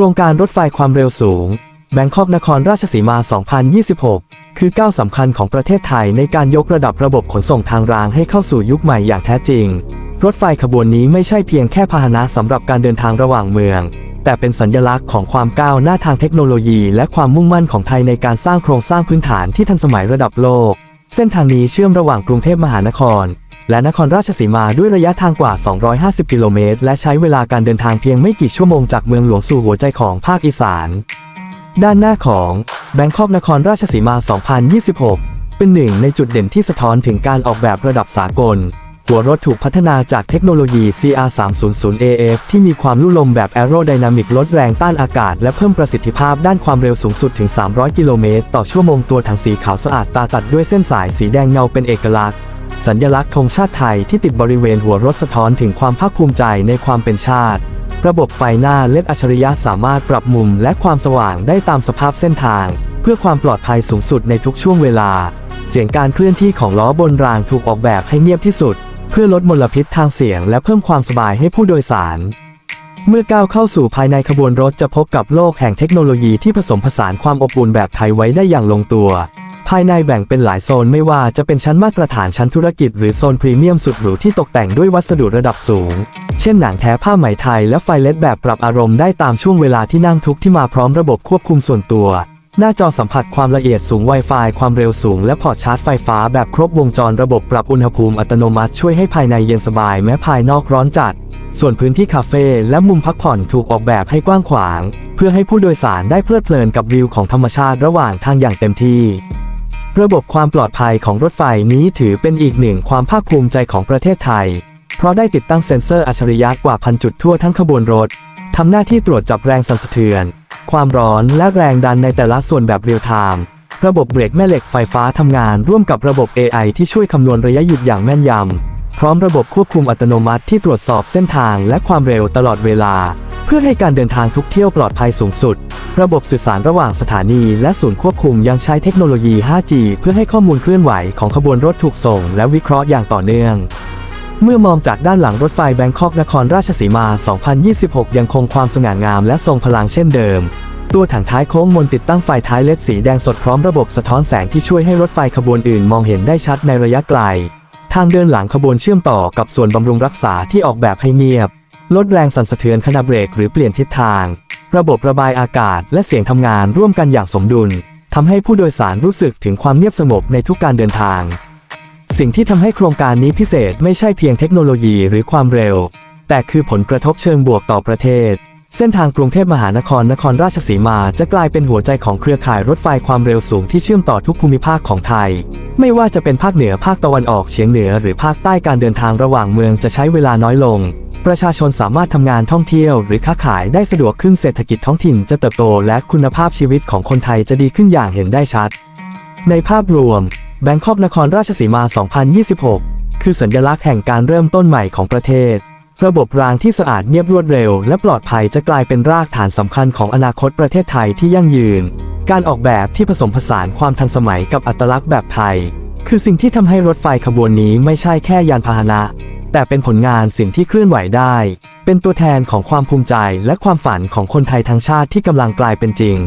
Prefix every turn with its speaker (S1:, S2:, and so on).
S1: ครงการรถไฟความเร็วสูงแบงคอกนครราชสีมา 2026 คือก้าวสำคัญของประเทศไทยในการยกระดับระบบขนส่งทางรางให้เข้าสู่ยุคใหม่อย่างแท้จริง รถไฟขบวนนี้ไม่ใช่เพียงแค่พาหนะสำหรับการเดินทางระหว่างเมือง แต่เป็นสัญลักษณ์ของความก้าวหน้าทางเทคโนโลยีและความมุ่งมั่นของไทยในการสร้างโครงสร้างพื้นฐานที่ทันสมัยระดับโลก เส้นทางนี้เชื่อมระหว่างกรุงเทพมหานคร และนครราชสีมาด้วยระยะทางกว่า 250 กิโลเมตร และใช้เวลาการเดินทางเพียงไม่กี่ชั่วโมงจากเมืองหลวงสู่หัวใจของภาคอีสาน ด้านหน้าของแบงคอกนครราชสีมา 2026 เป็นหนึ่งในจุดเด่นที่สะท้อนถึงการออกแบบระดับสากล หัวรถถูกพัฒนาจากเทคโนโลยี CR300AF ที่มีความลู่ลมแบบ Aerodynamic ลดแรงต้านอากาศ และเพิ่มประสิทธิภาพด้านความเร็วสูงสุดถึง 300 กิโลเมตรต่อชั่วโมงตัวถังสีขาวสะอาดตาตัดด้วยเส้นสายสีแดงเงาเป็นเอกลักษณ์ สัญลักษณ์ธงชาติไทยที่ติดบริเวณหัวรถสะท้อนถึงความภาคภูมิใจในความเป็นชาติ ระบบไฟหน้าเลดอัจฉริยะสามารถปรับมุมและความสว่างได้ตามสภาพเส้นทาง เพื่อความปลอดภัยสูงสุดในทุกช่วงเวลา เสียงการเคลื่อนที่ของล้อบนรางถูกออกแบบให้เงียบที่สุด เพื่อลดมลพิษทางเสียง และเพิ่มความสบายให้ผู้โดยสารเมื่อก้าวเข้าสู่ภายในขบวนรถจะพบกับโลกแห่งเทคโนโลยีที่ผสมผสานความอบอุ่นแบบไทยไว้ได้อย่างลงตัว ภายในแบ่งเป็นหลายโซนไม่ว่าจะเป็นชั้นมาตรฐานชั้นธุรกิจหรือโซนพรีเมียมสุดหรูที่ตกแต่งด้วยวัสดุระดับสูง เช่นหนังแท้ผ้าไหมไทยและไฟเลดแบบปรับอารมณ์ได้ตามช่วงเวลาที่นั่งทุกที่มาพร้อมระบบควบคุมส่วนตัว หน้าจอสัมผัสความละเอียดสูง Wi-Fi ความเร็วสูง และพอร์ตชาร์จไฟฟ้าแบบครบวงจรระบบปรับอุณหภูมิอัตโนมัติช่วยให้ภายในเย็นสบายแม้ภายนอกร้อนจัด ส่วนพื้นที่คาเฟ่และมุมพักผ่อนถูกออกแบบให้กว้างขวาง เพื่อให้ผู้โดยสารได้เพลิดเพลินกับวิวของธรรมชาติระหว่างทางอย่างเต็มที่ ระบบความปลอดภัยของรถไฟนี้ถือเป็นอีกหนึ่งความภาคภูมิใจของประเทศไทย เพราะได้ติดตั้งเซ็นเซอร์อัจฉริยะกว่าพันจุดทั่วทั้งขบวนรถ ทำหน้าที่ตรวจจับแรงสั่นสะเทือน ความร้อนและแรงดันในแต่ละส่วนแบบเรียลไทม์ระบบเบรกแม่เหล็กไฟฟ้าทำงานร่วมกับระบบ AI ที่ช่วยคำนวณระยะหยุดอย่างแม่นยำ พร้อมระบบควบคุมอัตโนมัติที่ตรวจสอบเส้นทางและความเร็วตลอดเวลา เพื่อให้การเดินทางทุกเที่ยวปลอดภัยสูงสุด ระบบสื่อสารระหว่างสถานีและศูนย์ควบคุมยังใช้เทคโนโลยี 5G เพื่อให้ข้อมูลเคลื่อนไหวของขบวนรถถูกส่ง และวิเคราะห์อย่างต่อเนื่อง เมื่อมองจากด้านหลังรถไฟแบงคอกนครราชสีมา 2026 ยังคงความสง่างามและทรงพลังเช่นเดิม ตัวถังท้ายโค้งมนติดตั้งไฟท้ายเลดสีแดงสดพร้อมระบบสะท้อนแสงที่ช่วยให้รถไฟขบวนอื่นมองเห็นได้ชัดในระยะไกล ทางเดินหลังขบวนเชื่อมต่อกับส่วนบำรุงรักษาที่ออกแบบให้เงียบ ลดแรงสั่นสะเทือนขณะเบรกหรือเปลี่ยนทิศทาง ระบบระบายอากาศและเสียงทำงานร่วมกันอย่างสมดุลทำให้ผู้โดยสารรู้สึกถึงความเงียบสงบในทุกการเดินทาง สิ่งที่ทำให้โครงการนี้พิเศษไม่ใช่เพียงเทคโนโลยีหรือความเร็ว แต่คือผลกระทบเชิงบวกต่อประเทศ เส้นทางกรุงเทพมหานครนครราชสีมาจะกลายเป็นหัวใจของเครือข่ายรถไฟความเร็วสูงที่เชื่อมต่อทุกภูมิภาคของไทย ไม่ว่าจะเป็นภาคเหนือภาคตะวันออกเฉียงเหนือหรือภาคใต้การเดินทางระหว่างเมืองจะใช้เวลาน้อยลง ประชาชนสามารถทำงานท่องเที่ยวหรือค้าขายได้สะดวกขึ้นเศรษฐกิจท้องถิ่นจะเติบโตและคุณภาพชีวิตของคนไทยจะดีขึ้นอย่างเห็นได้ชัด ในภาพรวมแบงคอกนครราชสีมา 2026 คือสัญลักษณ์แห่งการเริ่มต้นใหม่ของประเทศ ระบบรางที่สะอาดเงียบรวดเร็ว และปลอดภัยจะกลายเป็นรากฐานสำคัญของอนาคตประเทศไทยที่ยั่งยืน การออกแบบที่ผสมผสานความทันสมัยกับอัตลักษณ์แบบไทย คือสิ่งที่ทำให้รถไฟขบวนนี้ไม่ใช่แค่ยานพาหนะ แต่เป็นผลงานสิ่งที่เคลื่อนไหวได้ เป็นตัวแทนของความภูมิใจและความฝันของคนไทยทั้งชาติที่กำลังกลายเป็นจริง